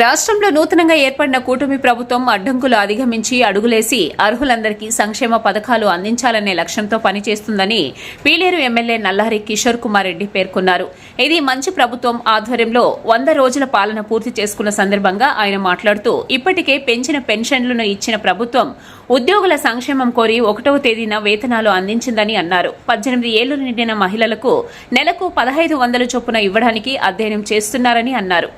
రాష్ట్రంలో నూతనంగా ఏర్పడిన కూటమి ప్రభుత్వం అడ్డంకులు అధిగమించి అడుగులేసి అర్హులందరికీ సంక్షేమ పథకాలు అందించాలనే లక్ష్యంతో పనిచేస్తుందని పీలేరు ఎమ్మెల్యే నల్లారి కిషోర్ కుమార్ రెడ్డి పేర్కొన్నారు. ఇది మంచి ప్రభుత్వం ఆధ్వర్యంలో వంద రోజుల పాలన పూర్తి చేసుకున్న సందర్భంగా ఆయన మాట్లాడుతూ ఇప్పటికే పెంచిన పెన్షన్లను ఇచ్చిన ప్రభుత్వం ఉద్యోగుల సంక్షేమం కోరి ఒకటవ తేదీన వేతనాలు అందించిందని అన్నారు. పద్దెనిమిది ఏళ్ళు నిండిన మహిళలకు నెలకు పదహైదు వందల చొప్పున ఇవ్వడానికి అధ్యయనం చేస్తున్నారని అన్నారు.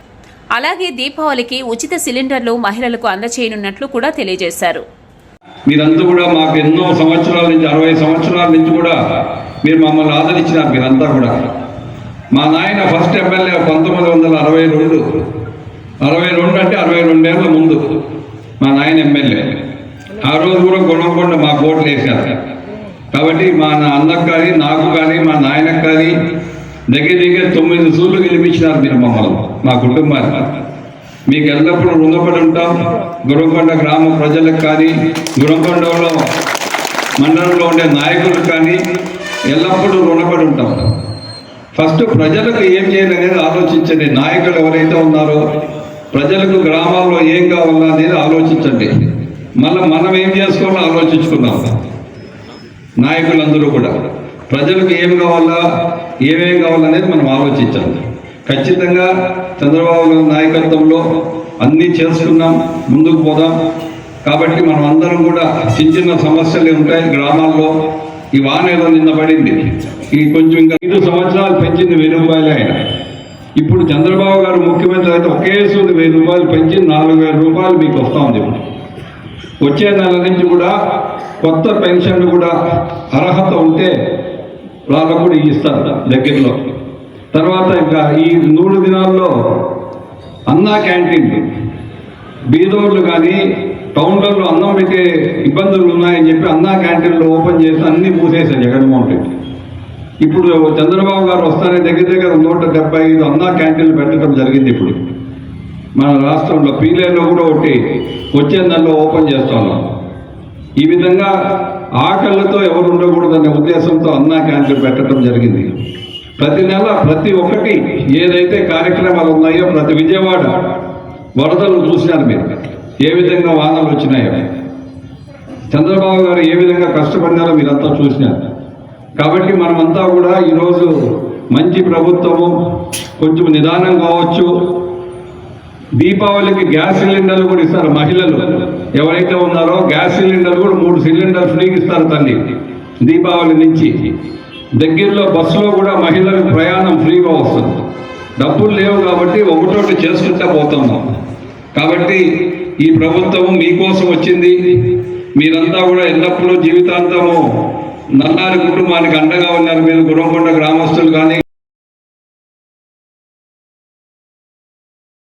అలాగే దీపావళికి ఉచిత సిలిండర్లు మహిళలకు అందచేయనున్నట్లు కూడా తెలియజేశారు. మీరంతా కూడా మాకు ఎన్నో సంవత్సరాల నుంచి అరవై సంవత్సరాల నుంచి కూడా మీరు మమ్మల్ని ఆదరించినారు మీరంతా కూడా. మా నాయన ఫస్ట్ ఎమ్మెల్యే పంతొమ్మిది వందల అరవై రెండు. అరవై రెండు అంటే అరవై రెండేళ్ళ ముందు మా నాయన ఎమ్మెల్యే. ఆ రోజు కూడా గుణంకొండ మా కోట్లు వేశారు. కాబట్టి మా నా అన్నకు కానీ నాకు కానీ మా నాయనకు కానీ దగ్గర దగ్గర తొమ్మిది సూర్లు గెలిపించినారు మీరు మమ్మల్ని మా కుటుంబాన్ని. మీకు ఎల్లప్పుడూ రుణపడి ఉంటాం. గురంకొండ గ్రామ ప్రజలకు కానీ గురంకొండలో మండలంలో ఉండే నాయకులకు కానీ ఎల్లప్పుడూ రుణపడి ఉంటాం. ఫస్ట్ ప్రజలకు ఏం చేయాలనేది ఆలోచించండి. నాయకులు ఎవరైతే ఉన్నారో ప్రజలకు గ్రామాల్లో ఏం కావాలా అనేది ఆలోచించండి. మళ్ళీ మనం ఏం చేసుకోవాలో ఆలోచించుకున్నాం నాయకులందరూ కూడా. ప్రజలకు ఏం కావాలా ఏమేం కావాలనేది మనం ఆలోచించాలి. ఖచ్చితంగా చంద్రబాబు గారి నాయకత్వంలో అన్నీ చేసుకున్నాం ముందుకు పోదాం. కాబట్టి మనం అందరం కూడా చిన్న చిన్న సమస్యలు ఉంటాయి గ్రామాల్లో. ఈ వాన ఏదో నిన్న పడింది. ఈ కొంచెం ఇంకా ఐదు సంవత్సరాలు పెంచింది వెయ్యి రూపాయలు ఆయన. ఇప్పుడు చంద్రబాబు గారు ముఖ్యమంత్రి అయితే ఒకేసారి వెయ్యి రూపాయలు పెంచి నాలుగు వేల రూపాయలు మీకు వస్తా ఉంది ఇప్పుడు. వచ్చే నెల నుంచి కూడా కొత్త పెన్షన్లు కూడా అర్హత ఉంటే వాళ్ళకు కూడా ఇస్తారు దగ్గరలో. తర్వాత ఇంకా ఈ మూడు దినాల్లో అన్నా క్యాంటీన్. బీదోళ్ళు కానీ టౌన్లలో అన్నం పెట్టే ఇబ్బందులు ఉన్నాయని చెప్పి అన్నా క్యాంటీన్లు ఓపెన్ చేసి అన్నీ మూసేశారు జగన్మోహన్ రెడ్డి. ఇప్పుడు చంద్రబాబు గారు వస్తానే దగ్గర దగ్గర నూట డెబ్బై ఐదు అన్నా క్యాంటీన్లు పెట్టడం జరిగింది ఇప్పుడు. మన రాష్ట్రంలో పీలేలో కూడా ఒకటి వచ్చే నెలలో ఓపెన్ చేస్తున్నాం ఈ విధంగా ఆకళ్ళతో ఎవరు ఉండకూడదనే ఉద్దేశంతో అన్నా క్యాంటీన్ పెట్టడం జరిగింది. ప్రతి నెల ప్రతి ఒక్కటి ఏదైతే కార్యక్రమాలు ఉన్నాయో ప్రతి విజయవాడ వరదలు చూసినారు మీరు. ఏ విధంగా వానలు వచ్చినాయో. చంద్రబాబు గారు ఏ విధంగా కష్టపడినారో మీరంతా చూసినారు కాబట్టి మనమంతా కూడా ఈరోజు మంచి ప్రభుత్వము కొంచెం నిదానం కావచ్చు. దీపావళికి గ్యాస్ సిలిండర్లు కూడా ఇస్తారు మహిళలు. ఎవరైతే ఉన్నారో గ్యాస్ సిలిండర్ కూడా మూడు సిలిండర్ ఫ్రీకి ఇస్తారు తల్లి దీపావళి నుంచి. దగ్గరలో బస్సులో కూడా మహిళలకు ప్రయాణం ఫ్రీగా వస్తుంది. డబ్బులు లేవు కాబట్టి ఒకటోటి చేసుకుంటా పోతున్నాం కాబట్టి ఈ ప్రభుత్వం మీకోసం వచ్చింది. మీరంతా కూడా ఎల్లప్పుడూ జీవితాంతము నల్లారి కుటుంబానికి అండగా ఉన్నారు. మీరు గురంకొండ గ్రామస్తులు కానీ